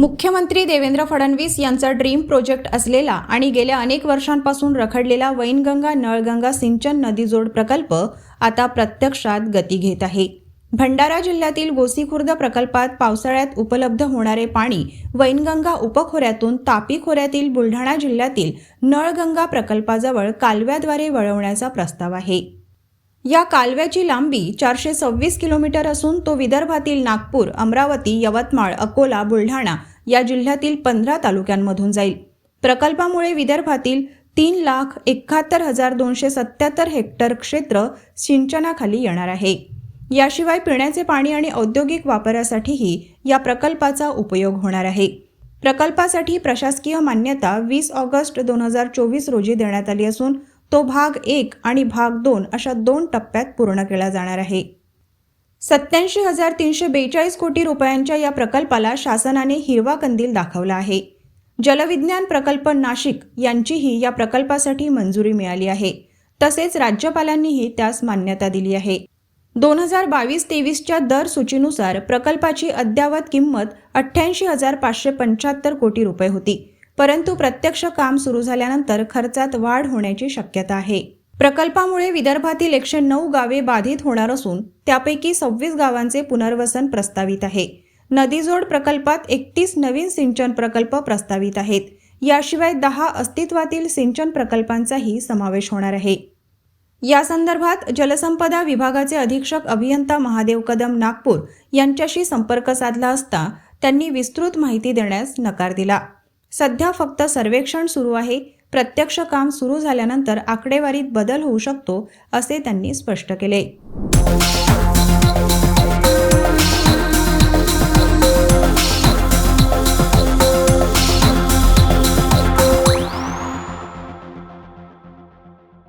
मुख्यमंत्री देवेंद्र फडणवीस यांचा dream project असलेला आणि गेल्या अनेक वर्षांपासून रखडलेला वैनगंगा नळगंगा सिंचन नदीजोड प्रकल्प आता प्रत्यक्षात गती घेत आहे. भंडारा जिल्ह्यातील गोसीखुर्द प्रकल्पात पावसाळ्यात उपलब्ध होणारे पाणी वैनगंगा उपखोऱ्यातून तापी खोऱ्यातील बुलढाणा जिल्ह्यातील नळगंगा प्रकल्पाजवळ कालव्याद्वारे वळवण्याचा प्रस्ताव आहे. या कालव्याची लांबी चारशे सव्वीस किलोमीटर असून तो विदर्भातील नागपूर अमरावती यवतमाळ अकोला बुलढाणा या जिल्ह्यातील पंधरा तालुक्यांमधून जाईल. प्रकल्पामुळे विदर्भातील तीन लाख एकाहत्तर हजार दोनशे सत्याहत्तर हेक्टर क्षेत्र सिंचनाखाली येणार आहे. याशिवाय पिण्याचे पाणी आणि औद्योगिक वापरासाठीही या प्रकल्पाचा उपयोग होणार आहे. प्रकल्पासाठी प्रशासकीय मान्यता वीस ऑगस्ट दोन हजार चोवीस रोजी देण्यात आली असून तो भाग एक आणि भाग दोन अशा दोन टप्प्यात पूर्ण केला जाणार आहे. सत्याऐंशी हजार तीनशे बेचाळीस कोटी रुपयांच्या या प्रकल्पाला शासनाने हिरवा कंदील दाखवला आहे. जलविज्ञान प्रकल्प नाशिक यांचीही या प्रकल्पासाठी मंजुरी मिळाली आहे. तसेच राज्यपालांनीही त्यास मान्यता दिली आहे. दोन हजार बावीस तेवीसच्या दर सूचीनुसार प्रकल्पाची अद्ययावत किंमत अठ्ठ्याऐंशी हजार पाचशे पंच्याहत्तर कोटी रुपये होती. परंतु प्रत्यक्ष काम सुरू झाल्यानंतर खर्चात वाढ होण्याची शक्यता आहे. प्रकल्पामुळे विदर्भातील एकशे नऊ गावे बाधित होणार असून त्यापैकी सव्वीस गावांचे पुनर्वसन प्रस्तावित आहे. नदीजोड प्रकल्पात एकतीस नवीन सिंचन प्रकल्प प्रस्तावित आहेत. याशिवाय दहा अस्तित्वातील सिंचन प्रकल्पांचाही समावेश होणार आहे. या संदर्भात जलसंपदा विभागाचे अधीक्षक अभियंता महादेव कदम नागपूर यांच्याशी संपर्क साधला असता त्यांनी विस्तृत माहिती देण्यास नकार दिला. सध्या फक्त सर्वेक्षण सुरू आहे. प्रत्यक्ष काम सुरू झाल्यानंतर आकडेवारीत बदल होऊ शकतो असे त्यांनी स्पष्ट केले.